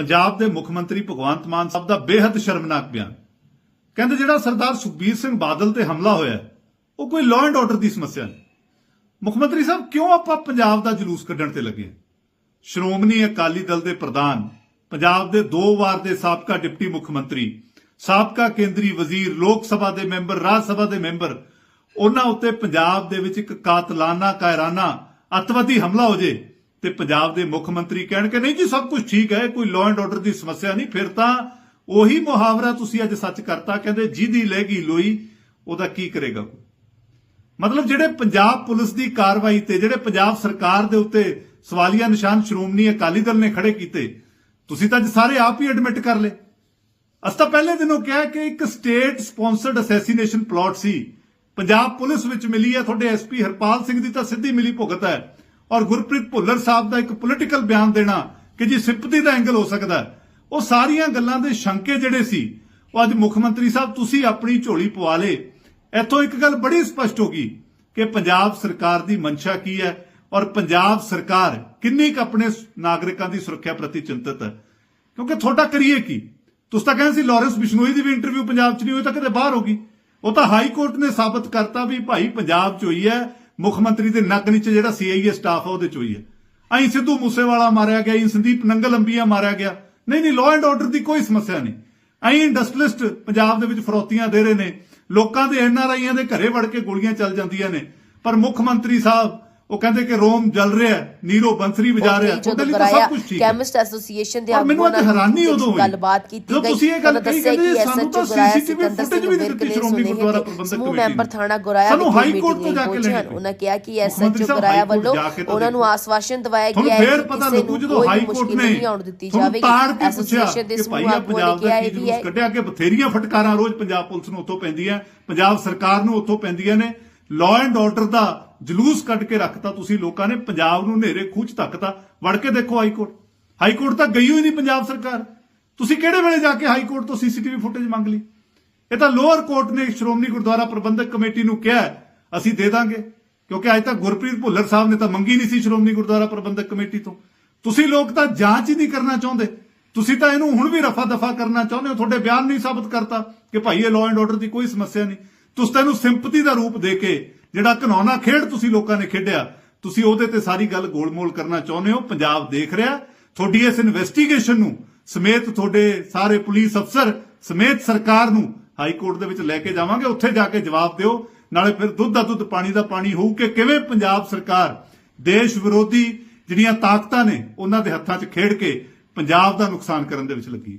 ਪੰਜਾਬ ਦੇ ਮੁੱਖ ਮੰਤਰੀ ਭਗਵੰਤ ਮਾਨ ਸਾਹਿਬ ਦਾ ਬੇहद ਸ਼ਰਮਨਾਕ ਬਿਆਨ ਕਹਿੰਦੇ ਜਿਹੜਾ ਸਰਦਾਰ ਸੁਖਬੀਰ ਸਿੰਘ ਬਾਦਲ ਤੇ ਹਮਲਾ ਹੋਇਆ ਉਹ ਕੋਈ ਲਾਅ ਐਂਡ ਆਰਡਰ ਦੀ ਸਮੱਸਿਆ ਨਹੀਂ ਮੁੱਖ ਮੰਤਰੀ ਸਾਹਿਬ, ਕਿਉਂ ਆਪਾਂ ਪੰਜਾਬ ਦਾ ਜਲੂਸ ਕੱਢਣ ਤੇ ਲੱਗੇ ਹਾਂ? ਸ਼੍ਰੋਮਣੀ ਅਕਾਲੀ ਦਲ ਦੇ ਪ੍ਰਧਾਨ, ਪੰਜਾਬ ਦੇ ਦੋ ਵਾਰ ਦੇ ਸਾਬਕਾ ਡਿਪਟੀ ਮੁੱਖ ਮੰਤਰੀ, ਸਾਬਕਾ ਕੇਂਦਰੀ ਵਜ਼ੀਰ, ਲੋਕ ਸਭਾ ਦੇ ਮੈਂਬਰ, ਰਾਜ ਸਭਾ ਦੇ ਮੈਂਬਰ, ਉਹਨਾਂ ਉੱਤੇ ਪੰਜਾਬ ਦੇ ਵਿੱਚ ਇੱਕ ਕਾਤਲਾਨਾ, ਕਾਇਰਾਨਾ ਅੱਤਵਾਦੀ ਹਮਲਾ ਹੋ ਜੇ ਤੇ ਪੰਜਾਬ ਦੇ ਮੁੱਖ ਮੰਤਰੀ ਕਹਿਣ ਕਿ ਨਹੀਂ ਜੀ, ਸਭ ਕੁਝ ਠੀਕ ਹੈ, ਕੋਈ ਲਾਅ ਐਂਡ ਆਰਡਰ ਦੀ ਸਮੱਸਿਆ ਨਹੀਂ। ਫਿਰ ਤਾਂ ਉਹੀ ਮੁਹਾਵਰਾ ਤੁਸੀਂ ਅੱਜ ਸੱਚ ਕਰਤਾ, ਕਹਿੰਦੇ ਜਿਹਦੀ ਲਹਿਗੀ ਲੋਈ, ਉਹਦਾ ਕੀ ਕਰੇਗਾ ਮਤਲਬ ਜਿਹੜੇ ਪੰਜਾਬ ਪੁਲਿਸ ਦੀ ਕਾਰਵਾਈ ਤੇ, ਜਿਹੜੇ ਪੰਜਾਬ ਸਰਕਾਰ ਦੇ ਉੱਤੇ ਸਵਾਲੀਆ ਨਿਸ਼ਾਨ ਸ਼੍ਰੋਮਣੀ ਅਕਾਲੀ ਦਲ ਨੇ ਖੜੇ ਕੀਤੇ, ਤੁਸੀਂ ਤਾਂ ਅੱਜ ਸਾਰੇ ਆਪ ਹੀ ਐਡਮਿਟ ਕਰ ਲਏ। ਅਸੀਂ ਤਾਂ ਪਹਿਲੇ ਦਿਨੋਂ ਕਿਹਾ ਕਿ ਇੱਕ ਸਟੇਟ ਸਪਾਂਸਰਡ ਅਸੈਸੀਨੇਸ਼ਨ ਪਲਾਟ ਸੀ। ਪੰਜਾਬ ਪੁਲਿਸ ਵਿੱਚ ਮਿਲੀ ਹੈ, ਤੁਹਾਡੇ ਐਸਪੀ ਹਰਪਾਲ ਸਿੰਘ ਦੀ ਤਾਂ ਸਿੱਧੀ ਮਿਲੀ ਭੁਗਤ ਹੈ। ਔਰ ਗੁਰਪ੍ਰੀਤ ਭੁੱਲਰ ਸਾਹਿਬ ਦਾ ਇੱਕ ਪੋਲੀਟੀਕਲ ਬਿਆਨ ਦੇਣਾ ਕਿ ਜੀ ਸਿੰਪਥੀ ਦਾ ਐਂਗਲ ਹੋ ਸਕਦਾ ਉਹ ਸਾਰੀਆਂ ਗੱਲਾਂ ਦੇ ਸ਼ੰਕੇ ਜਿਹੜੇ ਸੀ, ਉਹ ਅੱਜ ਮੁੱਖ ਮੰਤਰੀ ਸਾਹਿਬ ਤੁਸੀਂ ਆਪਣੀ ਝੋਲੀ ਪਵਾ ਲੇ ਇੱਥੋਂ ਇੱਕ ਗੱਲ ਬੜੀ ਸਪਸ਼ਟ ਹੋ ਗਈ ਕਿ ਪੰਜਾਬ ਸਰਕਾਰ ਦੀ ਮਨਸ਼ਾ ਕੀ ਹੈ ਔਰ ਪੰਜਾਬ ਸਰਕਾਰ ਕਿੰਨੀ ਕੁ ਆਪਣੇ ਨਾਗਰਿਕਾਂ ਦੀ ਸੁਰੱਖਿਆ ਪ੍ਰਤੀ ਚਿੰਤਤ ਹੈ। ਕਿਉਂਕਿ ਤੁਹਾਡਾ ਕਰੀਏ ਕੀ? ਤੁਸੀਂ ਤਾਂ ਕਹਿੰਦੇ ਸੀ ਲਾਰੈਂਸ ਬਿਸ਼ਨੋਈ ਦੀ ਵੀ ਇੰਟਰਵਿਊ ਪੰਜਾਬ 'ਚ ਨਹੀਂ ਹੋਈ ਤਾਂ ਕਿਤੇ ਬਾਹਰ ਹੋ ਗਈ। ਉਹ ਤਾਂ ਹਾਈ ਕੋਰਟ ਨੇ ਸਾਬਤ ਕਰਤਾ ਵੀ ਭਾਈ ਪੰਜਾਬ 'ਚ ਹੋਈ ਹੈ ਮੁੱਖ ਮੰਤਰੀ ਦੇ ਨੱਕ ਨੀਚੇ ਜਿਹੜਾ ਸੀਆਈਏ ਸਟਾਫ ਆ, ਉਹਦੇ 'ਚ ਹੋਈ ਹੈ ਅਹੀਂ ਸਿੱਧੂ ਮੂਸੇਵਾਲਾ ਮਾਰਿਆ ਗਿਆ ਅਹੀਂ ਸੰਦੀਪ ਨੰਗਲ ਅੰਬੀਆ ਮਾਰਿਆ ਗਿਆ। ਨਹੀਂ ਨਹੀਂ ਲਾਅ ਐਂਡ ਆਰਡਰ ਦੀ ਕੋਈ ਸਮੱਸਿਆ ਨਹੀਂ। ਅਹੀਂ ਇੰਡਸਟਰੀਲਿਸਟ ਪੰਜਾਬ ਦੇ ਵਿੱਚ ਫਰੋਤੀਆਂ ਦੇ ਰਹੇ ਨੇ। ਲੋਕਾਂ ਦੇ ਐਨਆਰਆਈਆਂ ਦੇ ਘਰੇ ਵੜ ਕੇ ਗੋਲੀਆਂ ਚੱਲ ਜਾਂਦੀਆਂ ਨੇ। ਪਰ ਮੁੱਖ ਮੰਤਰੀ ਸਾਹਿਬ ਉਹ ਕਹਿੰਦੇ ਕਿ ਰੋਮ ਜਲ ਰਿਹਾ ਹੈ, ਨੀਰੋ ਬੰਸਰੀ ਵਜਾ ਰਿਹਾ ਤੁਹਾਡੇ ਲਈ ਤਾਂ ਸਭ ਕੁਝ ਠੀਕ ਹੈ। ਕੈਮਿਸਟ ਐਸੋਸੀਏਸ਼ਨ ਦੇ ਆਗੂਆਂ ਨਾਲ ਹੈਰਾਨੀ ਉਦੋਂ ਹੋਈ। ਗੱਲਬਾਤ ਕੀਤੀ ਗਈ ਤੁਸੀਂ ਇਹ ਗੱਲ ਕਹੀ ਕਹਿੰਦੇ ਕਿ ਸਾਨੂੰ ਤਾਂ footage ਸਿੰਘ ਵੀ ਦਿੱਤੀ ਸ਼੍ਰੋਮਣੀ ਗੁਰਦੁਆਰਾ ਪ੍ਰਬੰਧਕ ਕਮੇਟੀ ਮੈਂਬਰ। ਥਾਣਾ ਗੁਰਾਇਆ ਸਾਨੂੰ ਹਾਈ ਕੋਰਟ ਤੋਂ ਜਾ ਕੇ ਲੈਣੀ ਉਹਨਾਂ ਕਿਹਾ ਕਿ ਐਸਐਚਓ ਗੁਰਾਇਆ ਵੱਲੋਂ ਉਹਨਾਂ ਨੂੰ। ਆਸਵਾਸ਼ਨ ਦਿਵਾਇਆ ਗਿਆ ਹੈ ਫੇਰ ਕਿ ਪਤਾ ਲੱਗੂ ਜਦੋਂ ਹਾਈ ਕੋਰਟ ਨੇ ਨਹੀਂ ਆਉਣ ਦਿੱਤੀ ਜਾਵੇਗੀ। ਐਸੋਸੀਏਸ਼ਨ ਦੇ ਸਮੂਹ ਆਗੂਆਂ ਨੇ ਪੰਜਾਬ ਕਿਹਾ ਦਾ ਇਹ ਵੀ ਹੈ ਕੱਢਿਆ? ਕਿ ਬਥੇਰੀਆਂ ਫਟਕਾਰਾਂ ਰੋਜ਼ ਪੰਜਾਬ ਪੁਲਿਸ ਨੂੰ ਉੱਥੋਂ ਪੈਂਦੀਆਂ। ਪੰਜਾਬ ਸਰਕਾਰ ਨੂੰ ਉੱਥੋਂ ਪੈਂਦੀਆਂ ਨੇ। ਲਾਅ ਐਂਡ ਆਰਡਰ ਦਾ ਜਲੂਸ ਕੱਢ ਕੇ ਰੱਖਤਾ ਤੁਸੀਂ ਲੋਕਾਂ ਨੇ, ਪੰਜਾਬ ਨੂੰ ਹਨੇਰੇ ਖੂਚ ਧੱਕਤਾ। ਵੜ ਕੇ ਦੇਖੋ ਹਾਈ ਕੋਰਟ। ਹਾਈ ਕੋਰਟ ਤਾਂ ਗਈ ਹੋਈ ਨਹੀਂ ਪੰਜਾਬ ਸਰਕਾਰ। ਤੁਸੀਂ ਕਿਹੜੇ ਵੇਲੇ ਜਾ ਕੇ ਹਾਈ ਕੋਰਟ ਤੋਂ ਸੀਸੀਟੀਵੀ ਫੁਟੇਜ ਮੰਗ ਲਈ? ਇਹ ਤਾਂ ਲੋਅਰ ਕੋਰਟ ਨੇ ਸ਼੍ਰੋਮਣੀ ਗੁਰਦੁਆਰਾ ਪ੍ਰਬੰਧਕ ਕਮੇਟੀ ਨੂੰ ਕਿਹਾ ਅਸੀਂ ਦੇ ਦਾਂਗੇ। ਕਿਉਂਕਿ ਅੱਜ ਤੱਕ ਗੁਰਪ੍ਰੀਤ ਭੁੱਲਰ ਸਾਹਿਬ ਨੇ ਤਾਂ ਮੰਗੀ ਨਹੀਂ ਸੀ ਸ਼੍ਰੋਮਣੀ ਗੁਰਦੁਆਰਾ ਪ੍ਰਬੰਧਕ ਕਮੇਟੀ ਤੋਂ। ਤੁਸੀਂ ਲੋਕ ਤਾਂ ਜਾਂਚ ਹੀ ਨਹੀਂ ਕਰਨਾ ਚਾਹੁੰਦੇ। ਤੁਸੀਂ ਤਾਂ ਇਹਨੂੰ ਹੁਣ ਵੀ ਰਫਾ ਦਫਾ ਕਰਨਾ ਚਾਹੁੰਦੇ ਹੋ। ਤੁਹਾਡੇ ਬਿਆਨ ਨਹੀਂ ਸਾਬਤ ਕਰਤਾ ਕਿ ਭਾਈ ਇਹ ਲਾਅ ਐਂਡ ਆਰਡਰ ਦੀ ਕੋਈ ਸਮੱਸਿਆ ਨਹੀਂ। ਤੁਸੀਂ ਤਾਂ ਇਹਨੂੰ ਸਿੰਪਥੀ ਦਾ ਰੂਪ ਦੇ ਕੇ ਜਿਹੜਾ ਘਨੌਣਾ ਖੇਡ ਤੁਸੀਂ ਲੋਕਾਂ ਨੇ ਖੇਡਿਆ, ਤੁਸੀਂ ਉਹਦੇ ਤੇ ਸਾਰੀ ਗੱਲ ਗੋਲਮੋਲ ਕਰਨਾ ਚਾਹੁੰਦੇ ਹੋ, ਪੰਜਾਬ ਦੇਖ ਰਿਹਾ, ਤੁਹਾਡੀ ਇਸ ਇਨਵੈਸਟੀਗੇਸ਼ਨ ਨੂੰ ਸਮੇਤ ਤੁਹਾਡੇ ਸਾਰੇ ਪੁਲਿਸ ਅਫਸਰ ਸਮੇਤ ਸਰਕਾਰ ਨੂੰ ਹਾਈ ਕੋਰਟ ਦੇ ਵਿੱਚ ਲੈ ਕੇ ਜਾਵਾਂਗੇ, ਉੱਥੇ ਜਾ ਕੇ ਜਵਾਬ ਦਿਓ, ਨਾਲੇ ਫਿਰ ਦੁੱਧ ਦਾ ਦੁੱਧ, ਪਾਣੀ ਦਾ ਪਾਣੀ ਹੋਊ ਕਿ ਕਿਵੇਂ ਪੰਜਾਬ ਸਰਕਾਰ ਦੇਸ਼ ਵਿਰੋਧੀ ਜਿਹੜੀਆਂ ਤਾਕਤਾਂ ਨੇ, ਉਹਨਾਂ ਦੇ ਹੱਥਾਂ 'ਚ ਖੇਡ ਕੇ ਪੰਜਾਬ ਦਾ ਨੁਕਸਾਨ ਕਰਨ ਦੇ ਵਿੱਚ ਲੱਗੀ